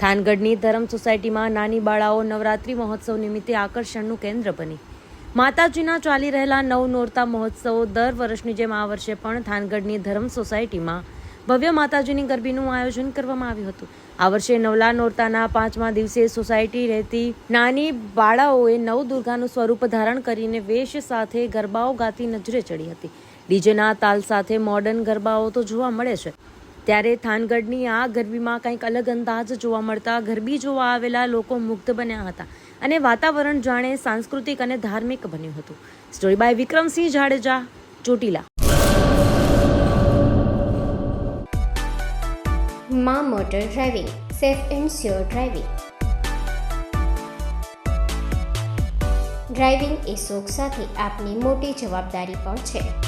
થાનગઢની ધરમ સોસાયટીમાં નાની બાળાઓ નવરાત્રિ મહોત્સવ નિમિત્તે આકર્ષણનું કેન્દ્ર બની. માતાજીના ચાલી રહેલા નવ નોરતા મહોત્સવો દર વર્ષની જેમ આ વર્ષે પણ થાનગઢની ધરમ સોસાયટીમાં ભવ્ય માતાજીની ગરબીનું આયોજન કરવામાં આવ્યું હતું. આ વર્ષે નવલા નોરતાના પાંચમા દિવસે સોસાયટી રહેતી નાની બાળાઓએ નવ દુર્ગાનું સ્વરૂપ ધારણ કરીને વેશ સાથે ગરબાઓ ગાતી નજરે ચડી હતી. ડીજેના તાલ સાથે મોડર્ન ગરબાઓ તો જોવા મળે છે. ત્યારે થાનગઢની આ ગરબીમાં કંઈક અલગ અંદાજ જોવા મળતા ગરબી જોવા આવેલા લોકો મુગ્ધ બન્યા હતા અને વાતાવરણ જાણે સાંસ્કૃતિક અને ધાર્મિક બન્યું હતું. Story by Vikramsinh Jadeja, Chotila. માં motor driving, safe and sure driving. Driving એ શોખ સાથે આપની મોટી જવાબદારી પણ છે.